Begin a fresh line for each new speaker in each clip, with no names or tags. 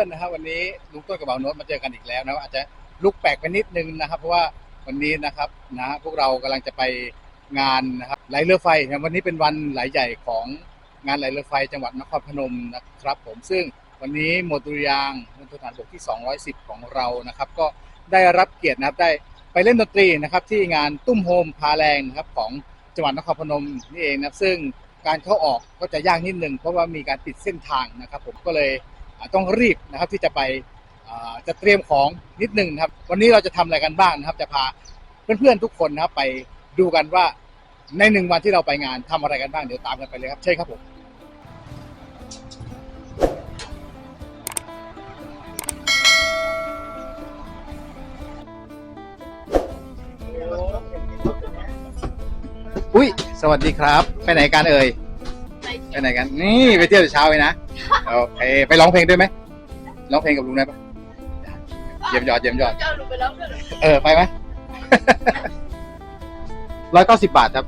ื่อนๆนะครับ วันนี้ลุงต้นกับเบาโน้ตมาเจอกันอีกแล้วนะอาจจะลุกแปลกไปนิดนึงนะครับ เพราะว่าวันนี้นะครับนะพวกเรากำลังจะไปงานนะครับไหลเรือไฟนะวันนี้เป็นวันไหลใหญ่ของงานไหลเรือไฟจังหวัดนครพนมนะครับ ผมซึ่งวันนี้หมดุรยางมณฑลฐานบกที่ 210 ของเรานะครับ ก็ได้รับเกียรตินะครับได้ไปเล่นดนตรีนะครับ ที่งานตุ้มโฮมพาแรงนะครับของจังหวัดนครพนมนี่เองนะซึ่งการเข้าออกก็จะยากนิดนึงเพราะว่ามีการปิดเส้นทางนะครับ ผมก็เลย ต้องรีบนะครับที่จะไปจะเตรียมของนิดหนึ่งนะครับ วันนี้เราจะทำอะไรกันบ้างนะครับ จะพาเพื่อนๆทุกคนนะครับไปดูกันว่าในหนึ่งวันที่เราไปงานทำอะไรกันบ้างเดี๋ยวตามกันไปเลยครับใช่ครับผมอุ้ยสวัสดีครับ ไปไหนกันเอ่ยไปไหนกัน นี่ไปเที่ยวต่เช้าเลยนะ โอเคไปร้องเพลงด้วยไหมร้องเพลงกับลุงได้ปะเยี่ยมยอดเยี่ยมยอด
เจ้ารู้ไปแล้วด้วยเหรอ
เออไปไหม ร้อยเก้าสิบาทครับ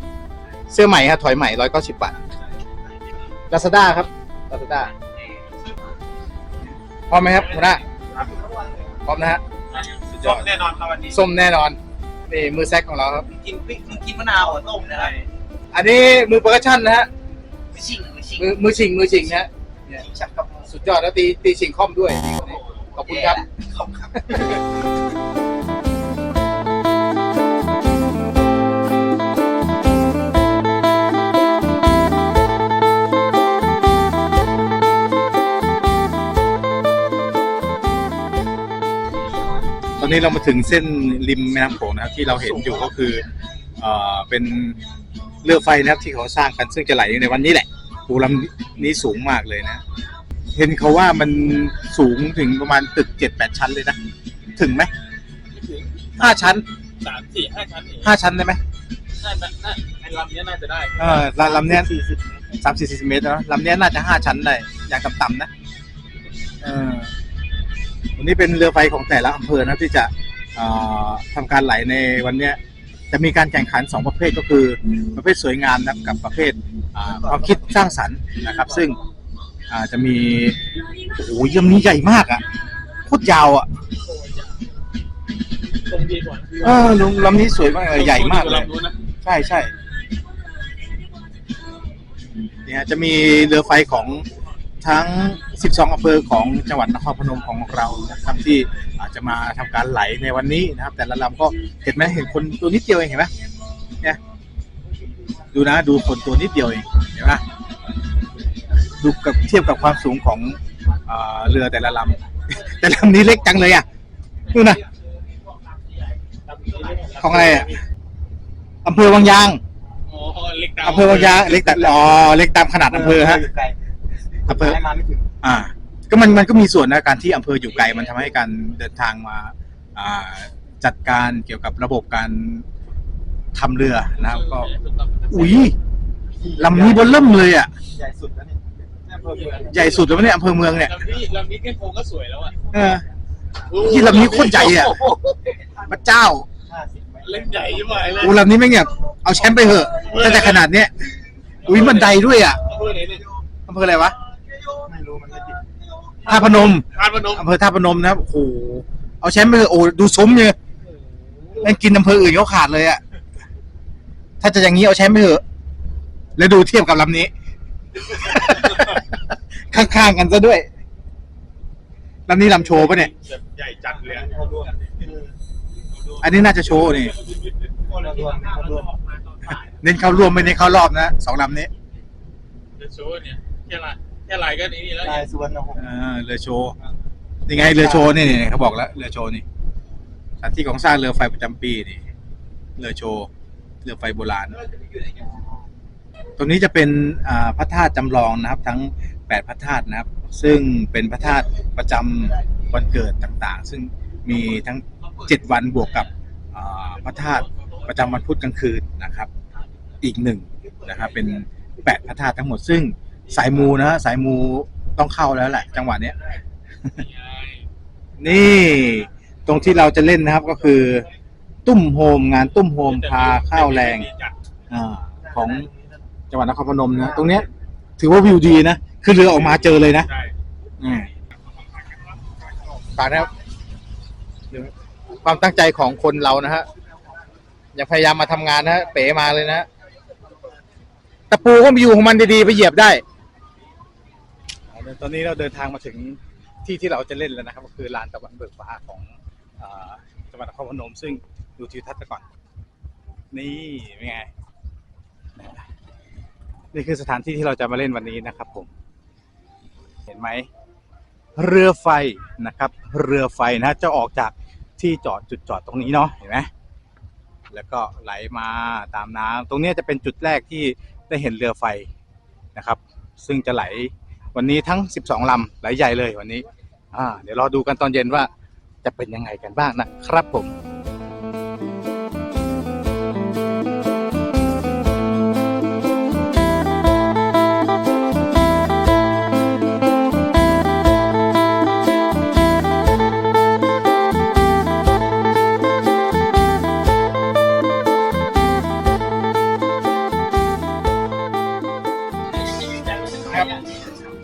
เสื้อใหม่ครับถอยใหม่ร้อยเก้าสิบาทลาซาด้าครับลาซาด้าพร้อมไหมครับหัวหน้าพร้อมนะฮะ สุดย
ส้
อ
ม
ด
แน่นอนครับวันนี้
ส้มแน่นอนนี่มือแซกของเราครับ
กินพริกมึงกินมะนาวเหรอต้มนะครับ
อันนี้มือเปอร์คัชชั่นนะฮะ
ไม่ชิงไม่ชิง
มือมือชิงมือชิงนะฮะ
ชิงชักกับ
สุดยอดแล้วตีตีชิงคอมด้วย ขอบคุณครับ
ขอบครับ
ตอนนี้เรามาถึงเส้นริมแม่น้ำโขงนะครับที่เราเห็นอยู่ก็คือเอ่อเป็นเรือไฟนะครับที่เขาสร้างกันซึ่งจะไหลในวันนี้แหละ ปูลำนี้สูงมากเลยนะ เห็นเขาว่ามันสูงถึงประมาณตึกเจ็ดแปดชั้นเลยนะ ถึงไหมห้าชั้น
สามสี่ห้าชั้นนี่
ห้าชั้นได้ไหม
น่าจะน่าไอ้ลำเนี้ยน่าจะได้
เออลำลำเนี้ยสามสี่สิบเมตรนะลำเนี้ยน่าจะห้าชั้นได้อย่างต่ำๆนะเออวันนี้เป็นเรือไฟของแต่ละอำเภอนะที่จะเอ่อทำการไหลในวันเนี้ย จะมีการแข่งขันสองประเภทก็คือประเภทสวยงามนะครับกับประเภทอ่าความคิดสร้างสรรค์นะครับ ซึ่งอ่าจะมีโอ้ยลำนี้ใหญ่มากอะโคตรยาวอะ
ตรงดีกว่า
เออลำลำนี้สวยมากเลยใหญ่มากเลย
ลำนู้นนะ
ใช่ใช่เนี่ยจะมีเรือไฟของ ทั้ง 12อำเภอของจังหวัดนครพนมของเรานะครับที่อาจจะมาทำการไหลในวันนี้นะครับ แต่ละลำก็เห็นไหมเห็นคนตัวนิดเดียวเองเห็นไหมเนี่ยดูนะดูคนตัวนิดเดียวเองเห็นไหมดูกับเทียบกับความสูงของเอ่อเรือแต่ละลำแต่ลำนี้เล็กจังเลยอะดูนะของอะไรอะอำเภอวังยาง
อ๋อเล็กดาว
อำเภอวังยางเล็กแต่อ๋อเล็กตามขนาดอำเภอฮะ
ไกล
อำเภอ
มาไม่ถึง
อ่า ก็มันมันก็มีส่วนนะการที่อำเภออยู่ไกลมันทำให้การเดินทางมาอ่าจัดการเกี่ยวกับระบบการทำเรือนะครับ ก็ อุ้ยลำนี้เบนเริ่มเลยอะ
ใหญ่สุดแล้วนี่อำเภอเมือง
ใหญ่สุดแล้วเนี่ยอำเภอเมืองเนี่ย
ลำนี้ลำนี้แค่โครงก็สวยแล้วอะ
เออ ที่ลำนี้โคตรใหญ่อะ พระเจ้า
เล่นใหญ่ยิ่งไปเลย
อูลำนี้ไม่งเนี่ยเอาแชมป์ไปเหอะถ้าจะขนาดเนี้ยอุ้ยบันไดด้วยอะ
อำเภอไหนเนี่ย
อำเภออะไรวะ ท่าพนม
ทานพนม
อำเภอท่าพนมนะครับโอ้โหเอาแชมป์ไปเถอะโอ้ดูซุ้มเนี่ยแม่งกินอำเภออื่นเขาขาดเลยอะถ้าจะอย่างนี้เอาแชมป์ไปเถอะแล้วดูเทียบกับลำนี้ ข้างๆกันซะด้วยลำนี้ลำโชว์ปะเนี่ย
แบบใหญ่จัดเลยอะ
อันนี้น่าจะโชว์นี่
คนละดวงคนละดวง
เน้นเข้าร่วมไม่เน้นเข้ารอบนะสองลำนี้
เดี๋ยวโชว์เนี่ยแค่ไรแค่ไรก็นี่แล้ว
ลายสุวรรณหงส์
อ่าเรือโชว์ยังไงเรือโชว์นี่นี่เขาบอกแล้วเรือโชว์นี่สถานที่ของสร้างเรือไฟประจำปีนี่เรือโชว์เรือไฟโบราณ ตรงนี้จะเป็นอ่าพระธาตุจำลองนะครับ ทั้ง8พระธาตุนะครับ ซึ่งเป็นพระธาตุประจำวันเกิดต่างๆ ซึ่งมีทั้ง7วันบวกกับอ่าพระธาตุประจำวันพุธกลางคืนนะครับ อีกหนึ่งนะครับ เป็น8พระธาตุทั้งหมดซึ่ง สายมูนะสายมูต้องเข้าแล้วแหละ จังหวะเนี้ย นี่ตรงที่เราจะเล่นนะครับก็คือ ตุ้มโฮมงานตุ้มโฮมพาข้าวแรงอาของจังหวัดนครพนมนะตรงเนี้ย ถือว่าวิวดีนะคือเรือออกมาเจอเลยนะ
ใช่
อืมฝากนะครับความตั้งใจของคนเรานะฮะยังพยายามมาทำงานนะฮะเป๋มาเลยนะฮะตะปูก็มีอยู่ของมันดีๆไปเหยียบได้ ตอนนี้เราเดินทางมาถึงที่ที่เราจะเล่นแล้วนะครับ ก็คือลานตะวันเบิกฟ้าของจังหวัดนครพนม ซึ่งดูทิวทัศน์ก่อน นี่เป็นไง นี่คือสถานที่ที่เราจะมาเล่นวันนี้นะครับ ผม เห็นไหมเรือไฟนะครับ เรือไฟนะจะออกจากที่จอดจุดจอดตรงนี้เนาะเห็นไหมแล้วก็ไหลมาตามน้ำตรงนี้จะเป็นจุดแรกที่ได้เห็นเรือไฟนะครับ ซึ่งจะไหล วันนี้ทั้ง 12 ลำไหลใหญ่เลยวันนี้ อ่า เดี๋ยวรอดูกันตอนเย็นว่าจะเป็นยังไงกันบ้างนะครับผม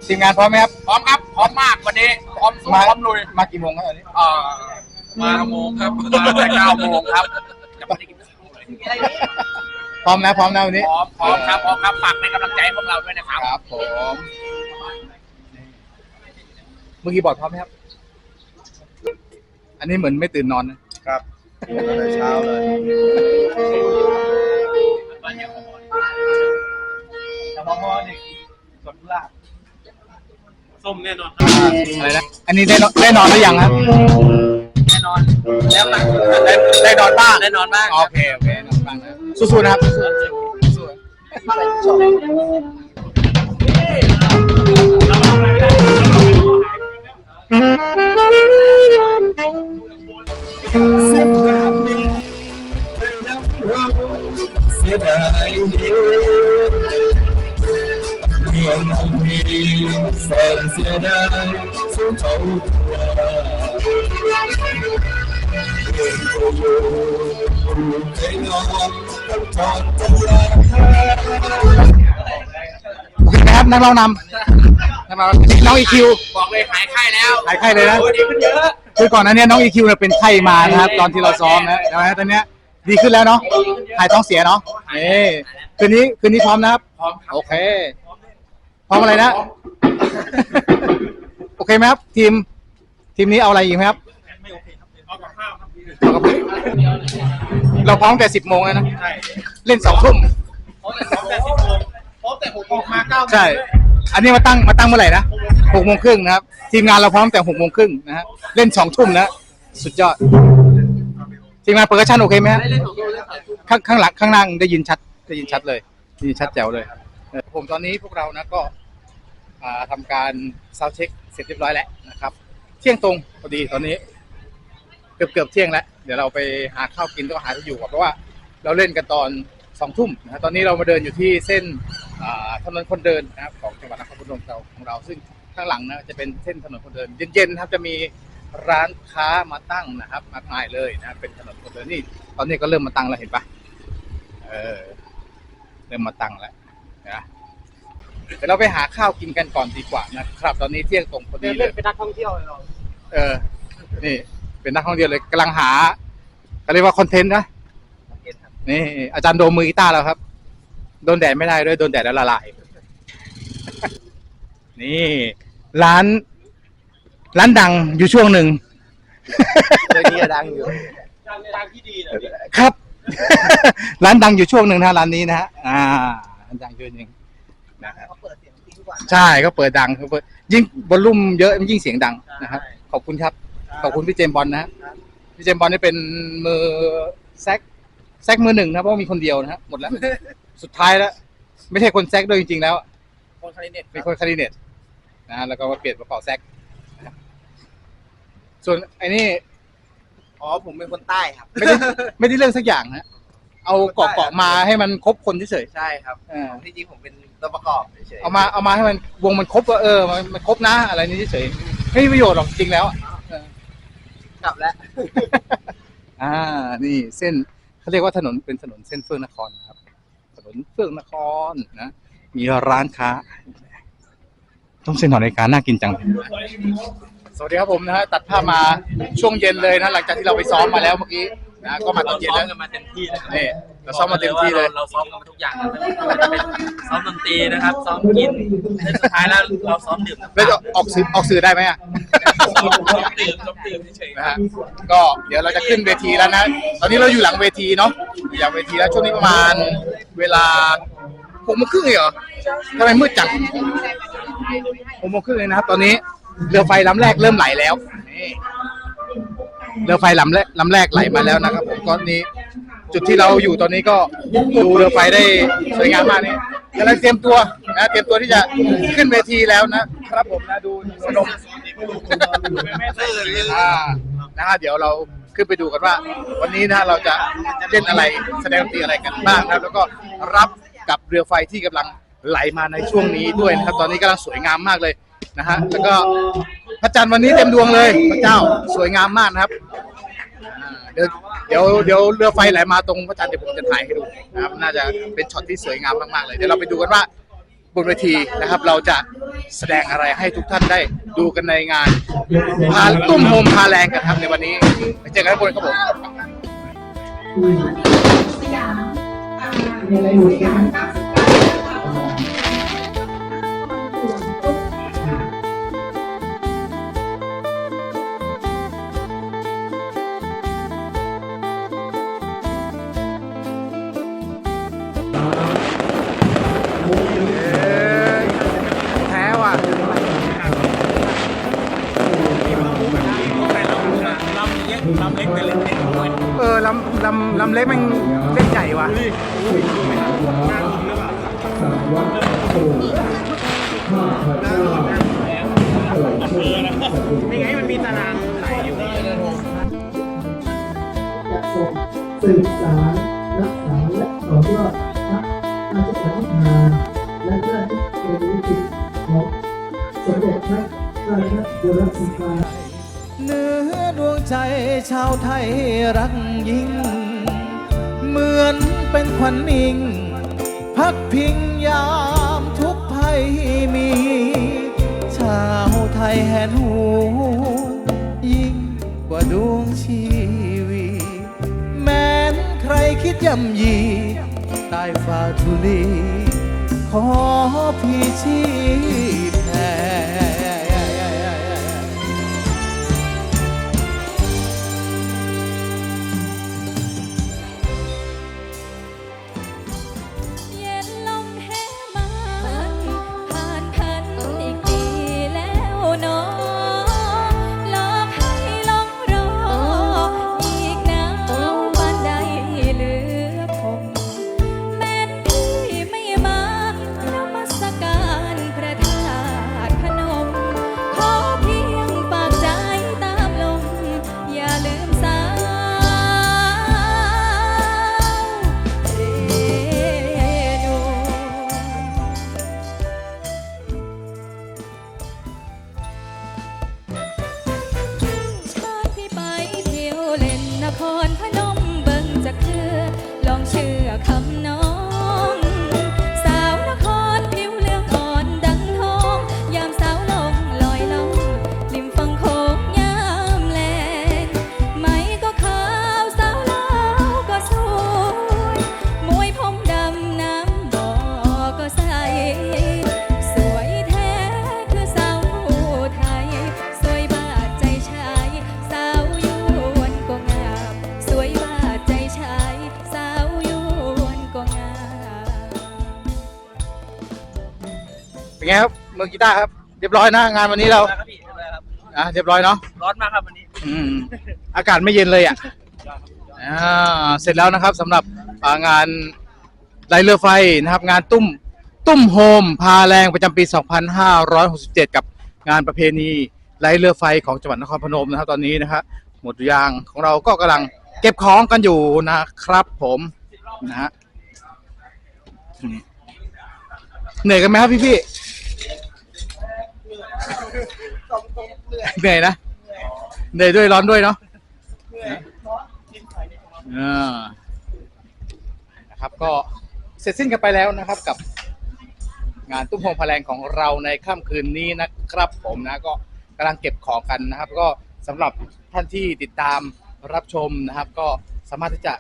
ทีมงานพร้อมไหมครับ
พร้อมครับพร้อมมากวันนี้พร้อมสู้
มา
พร้อมลุย
มากี่โมงครับตอนนี้
เอ่อมาโมงครับมาตั้งแต่เก้าโมงครับจะไม่ได้กินข้าวเลย
พร้อมนะพร้อมนะวันนี้
พร้อมพร้อมครับพร้อมครับฝากเป็นกำลังใจให้พวกเราด้วยนะครับ
ครับผมเมื่อกี้บอร์ดพร้อมไหมครับ อันนี้เหมือนไม่ตื่นนอนนะครับ
ตั้งแต่เช้าเลย
แต่พอพอเด็กสดลา
ส้มแน่นอน
อะไรนะอันนี้ได้นอนได้นอนหรือยังครับ
แน่นอนแล้วนะได้ได้นอนบ้างได้นอนบ้าง
โอเคโอเคนอนบ้างนะสู้ๆนะครับสู้ๆ
เสียดายเมื่ อน้องมีแสนเสียดายสู้เขาตัวเรื่องตัวอยู่อยู่ในนอนต้องจอดจังหวะ
โอเคนะครับนักร้องนำนักร้องน้องอีคิว
บอกเลยหายไข้แล้ว
หายไข้เลยนะ
โอ้ดีขึ้นเยอะ
คือก่อนหน้านี้น้องอีคิวเนี่ยเป็นไข้มานะครับ ตอนที่เราซ้อมนะแล้วตอนเนี้ยดีขึ้นแล้วเนาะหายท้องเสียเนาะนี่คืนนี้คืนนี้พร้อมนะครับ
พร้อมครับ
โอเค พร้อมอะไรนะ โอเคไหมครับ ทีม ทีมนี้เอาอะไรอีกไหมครับ
เอากับข้าวครับ
เอากับเราพร้อมแต่สิบโมงแล้วนะ
ใช่
เล่นสองทุ่ม
พร้อมแต่สิบโมงพร้อมแต่หกโมงมาเก้าโมง
ใช่ อันนี้มาตั้งมาตั้งเมื่อไหร่นะหกโมงครึ่งนะครับ ทีมงานเราพร้อมแต่หกโมงครึ่งนะฮะเล่นสองทุ่มนะสุดยอด ทีมงานเปิดกระชันโอเคไหมฮะข้างข้างหลังข้างล่างได้ยินชัดได้ยินชัดเลยได้ยินชัดแจ๋วเลยเออ ผมตอนนี้พวกเรานะก็อ่าทำการซาวเช็คเสร็จเรียบร้อยแล้วนะครับ เที่ยงตรงพอดีตอนนี้ เกือบเกือบเที่ยงแล้ว เดี๋ยวเราไปหาข้าวกินต้องหาที่อยู่ก่อนเพราะว่าเราเล่นกันตอนสองทุ่มนะตอนนี้เรามาเดินอยู่ที่เส้นถนนคนเดินนะครับของจังหวัดนครพนมเราของเรา ซึ่งข้างหลังนะจะเป็นเส้นถนนคนเดิน เย็นๆนะครับจะมีร้านค้ามาตั้งนะครับมากมายเลยนะเป็นถนนคนเดินนี่ตอนนี้ก็เริ่มมาตั้งแล้วเห็นปะเออเริ่มมาตั้งแล้ว นะเดี๋ยวเราไปหาข้าวกินกันก่อนดีกว่านะครับ ตอนนี้เที่ยงตรงพอดีเลย
เป็นนักท่องเที่ยวเลย
เออ นี่ เป็นนักท่องเที่ยวเลยกำลังหาเขาเรียกว่าคอนเทนต์นะนี่อาจารย์โดมมือกีตาร์แล้วครับ โดนแดดไม่ได้ด้วยโดนแดดแล้วละลาย นี่ร้าน ร้านดังอยู่ช่วงหนึ่ง
เรื่องนี้ดังอยู่
ทางทางที่ดีเหรอพี่
ครับ ร้านดังอยู่ช่วงหนึ่งนะร้านนี้นะฮะอ่าร้าน ดังช่วงหนึ่งนะครับ
เขาเปิดเสียงทิ้งกว่า
ใช่ก็เปิดดังเขาเปิดยิ่งบอลลุ่มเยอะมันยิ่งเสียงดังนะครับขอบคุณครับ ขอบคุณพี่เจมส์บอลนะฮะพี่เจมส์บอลนี่เป็นมือแซกแซกมือหนึ่งนะเพราะว่ามีคนเดียวนะฮะหมดแล้ว สุดท้ายแล้ว ไม่ใช่คนแซกด้วยจริงๆแล้ว
คนคาริเน็ต
เป็นคนคาริเนตนะฮะแล้วก็มาเปลี่ยนมาเป่าแซกนะครับส่วนไอ้นี่
อ๋อผมเป็นคนใต้ครับ
ไม่ได้ไม่ได้เรื่องสักอย่างนะ เอาเกาะเกาะมาให้มันครบคนเฉย
ใช่ครับ
ๆเออ
ที่จริงผมเป็นตัวประกอบเฉย
เอามาเอามาให้มันวงมันครบว่าเออมันมันครบนะอะไรนี้เฉยๆไม่มีประโยชน์หรอกจริงแล้วอะเออ
กลับแล้ว
อ่า นี่เส้นเขาเรียกว่าถนนเป็นถนนเส้นเฟื่องนครนะครับ ถนนเฟื่องนครนะมีร้านค้า ต้องเส้นหน่อยในการน่ากินจัง สวัสดีครับผมนะฮะตัดภาพมาช่วงเย็นเลยนะหลังจากที่เราไปซ้อมมาแล้วเมื่อกี้ นะก็มาต
เรา
อนเย็น
ซ้อม
แล้ว
กันมาเต็มที่นะครับ
นี่เราซ้อมมาเต็มที่เลย
เราซ้อมกันมาทุกอย่างนะไม่ว่าจะเป็นซ้อมดนตรีนะครับ ซ้อมกินและสุดท้ายแล้วเราซ้อมดื่มน้ำ
แล้วจะออกสื่อออกสื่อได้ไหมอะ
ซ้อมซ้อมดื่มซ้อมดื่มเฉย
นะฮะก็เดี๋ยวเราจะขึ้นเวทีแล้วนะ ตอนนี้เราอยู่หลังเวทีเนาะอยู่หลังเวทีแล้วช่วงนี้ประมาณเวลาหกโมงครึ่งเองเหรอทำไมมืดจังหกโมงครึ่งเลยนะครับตอนนี้เรือไฟลำแรกเริ่มไหลแล้วนี่ เรือไฟลำแรกลำแรกไหลมาแล้วนะครับผมก็นี้ จุดที่เราอยู่ตอนนี้ก็ดูเรือไฟได้สวยงามมากนี่กำลังเตรียมตัวนะเตรียมตัวที่จะขึ้นเวทีแล้วนะครับผมนะดูสนมอ่านะฮะเดี๋ยวเราขึ้นไปดูกันว่า วันนี้นะฮะเราจะเล่นอะไรแสดงดนตรีอะไรกันบ้างนะครับ แล้วก็รับกับเรือไฟที่กำลังไหลมาในช่วงนี้ด้วยนะครับ ตอนนี้กำลังสวยงามมากเลยนะฮะแล้วก็ พระจันทร์วันนี้เต็มดวงเลยพระเจ้าสวยงามมากนะครับอ่าเดี๋ยวเดี๋ยวเดี๋ยวเรือไฟไหลมาตรงพระจันทร์เดี๋ยวผมจะถ่ายให้ดูนะครับ น่าจะเป็นช็อตที่สวยงามมากๆเลยเดี๋ยวเราไปดูกันว่าบนเวทีนะครับ เราจะแสดงอะไรให้ทุกท่านได้ดูกันในงานพาตุ้มโฮมพาแรงกันครับในวันนี้ไปเจอกันข้างบนครับผมแำ
ลำลำ
เล็กมันเล่นใหญ่ว่ะ
นี่ไงมันมีตารางไหลอยู่
จะทรงสืบสารรักษาและต่อยอดพระราชปณิธานและพระราชกรณียกิจของสมเด็จพระราชบุรสีกา
เนื้อดวงใจชาวไทยรักยิ่งเหมือน เป็นขวัญนิ่ง พักพิงยามทุกภัยมี ชาวไทยแหนหูยิ่งกว่าดวงชีวีแม้นใครคิดย่ำยีใต้ฟ้าทุลี ขอพี่ชี
มือกีตาร์ครับเรียบร้อยนะงานวันนี้เรา
ครับพี่ได้ครับ
อะเรียบร้อยเนาะ
ร้อนมากครับวันนี้
อืมอากาศไม่เย็นเลยอะอ่าเสร็จแล้วนะครับสำหรับอ่างานไลเรือไฟนะครับ งานตุ้มตุ้มโฮมพาแรงประจำปี 2567 กับงานประเพณีไลเรือไฟของจังหวัดนครพนมนะครับ ตอนนี้นะครับหมดยางของเราก็กำลังเก็บของกันอยู่นะครับ ผมนะฮะอืมเหนื่อยกันไหมครับพี่พี่ๆ เหนื่อยนะเหนื่อยด้วยร้อนด้วยเนาะอ่านะครับก็เสร็จสิ้นกันไปแล้วนะครับกับ งานตุ้มโฮมพลังของเราในค่ำคืนนี้นะครับผมนะก็กำลังเก็บของกันนะครับ ก็สำหรับท่านที่ติดตามรับชมนะครับ ก็สามารถที่จะ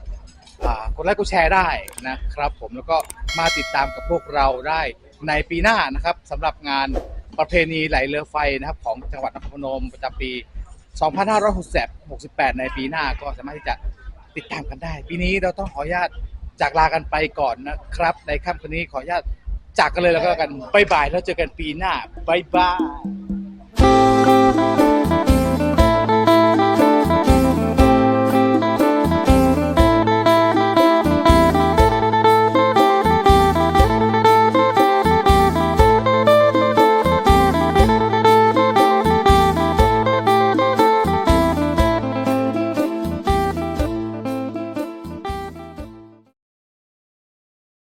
อ่ากดไลค์กดแชร์ได้นะครับ ผมแล้วก็มาติดตามกับพวกเราได้ในปีหน้านะครับสำหรับงาน ประเพณีไหลเรือไฟนะครับของจังหวัดนครพนมประจำปี 2568 ในปีหน้าก็สามารถที่จะติดตามกันได้ ปีนี้เราต้องขออนุญาตจากลากันไปก่อนนะครับ ในค่ำคืนนี้ขออนุญาตจากกันเลยแล้วก็กันบายบายแล้วเจอกันปีหน้าบายบาย